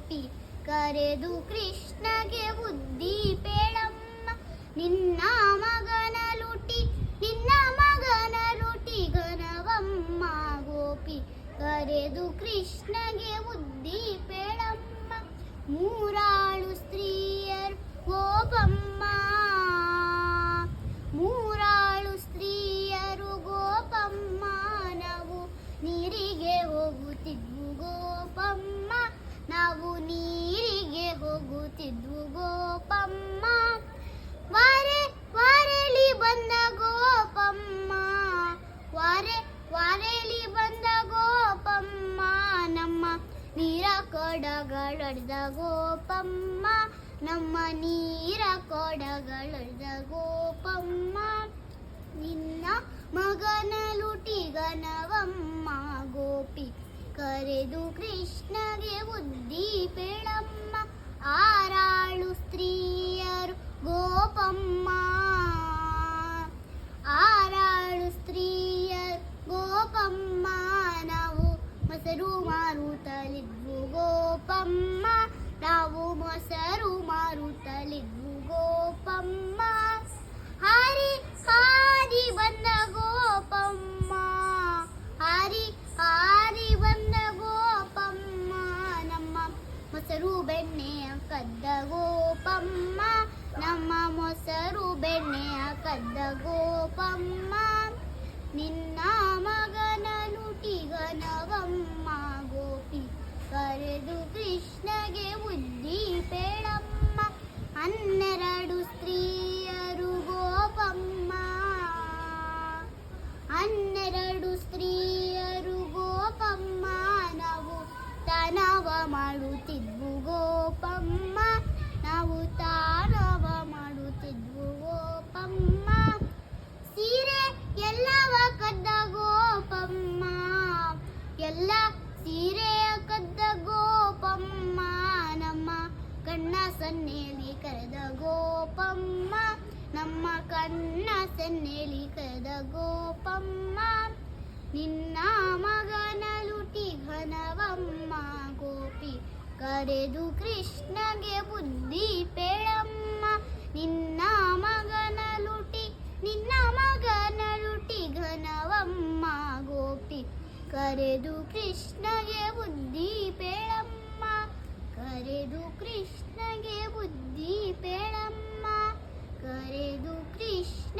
ಗೋಪಿ ಕರೆದು ಕೃಷ್ಣಗೆ ಬುದ್ಧಿ ಪೇಳಮ್ಮ ನಿನ್ನ ಮಗನ ಲುಟಿ, ನಿನ್ನ ಮಗನ ಲುಟಿ ಗನವಮ್ಮ ಗೋಪಿ ಕರೆದು ಕೃಷ್ಣಗೆ ಬುದ್ಧಿ ಪೇಳಮ್ಮ ಮೂರಾಳು ಹೋಗುತ್ತಿದ್ವು ಗೋಪಮ್ಮ ವಾರೆ, ವಾರೆಲಿ ಬಂದ ಗೋಪಮ್ಮ. ವಾರೆ, ವಾರೆಲಿ ಬಂದ ಗೋಪಮ್ಮ. ನಮ್ಮ ನೀರ ಕೊಡಗಳಡ್ದ ಗೋಪಮ್ಮ. ನಮ್ಮ ನೀರ ಕೊಡಗಳಡ್ದ ಗೋಪಮ್ಮ. ನಿನ್ನ ಮಗನ ಲುಟಿಗನವಮ್ಮ ಗೋಪಿ ಕರೆದು ಕೃಷ್ಣಗೆ ಬುದ್ಧಿ ಪೇಳಮ್ಮ ಆರಾಳು ಗೋಪಮ್ಮ, ನಮ್ಮ ಮೊಸರು ಬೆಣ್ಣೆಯ ಕದ್ದ ಗೋಪಮ್ಮ. ನಿನ್ನ ಮಗನ ನುಟಿಗನವಮ್ಮ ಗೋಪಿ ಕರೆದು ಕೃಷ್ಣಗೆ ಬುದ್ಧಿ ಪೇಳಮ್ಮ ಹನ್ನೆರಡು ಸ್ತ್ರೀಯರು ಗೋಪಮ್ಮ. ಹನ್ನೆರಡು ಸ್ತ್ರೀಯರು ಗೋಪಮ್ಮ. ನಾವು ತನವ ಮಾಡುತ್ತಿದ್ವು ಕಣ್ಣ ಸನ್ನೆಲಿ ಕರೆದ ಗೋಪಮ್ಮ, ನಮ್ಮ ಕಣ್ಣ ಸನ್ನೆಲಿ ಕರೆದ ಗೋಪಮ್ಮ, ನಿನ್ನ ಮಗನ ಲುಟಿ ಘನವಮ್ಮ, ಗೋಪಿ ಕರೆದು ಕೃಷ್ಣಗೆ ಬುದ್ಧಿ ಪೇಳಮ್ಮ, ನಿನ್ನ ಮಗನ ಲುಟಿ, ನಿನ್ನ ಮಗನ ಲುಟಿ ಘನವಮ್ಮ, ಗೋಪಿ ಕರೆದು ಕೃಷ್ಣಗೆ ಬುದ್ಧಿ ಪೇಳಮ್ಮ. ಕರೆದು ಕೃಷ್ಣಗೆ ಬುದ್ಧಿ ಪೇಳಮ್ಮ ಕರೆದು ಕೃಷ್ಣಗೆ ಬುದ್ಧಿ ಪೇಳಮ್ಮ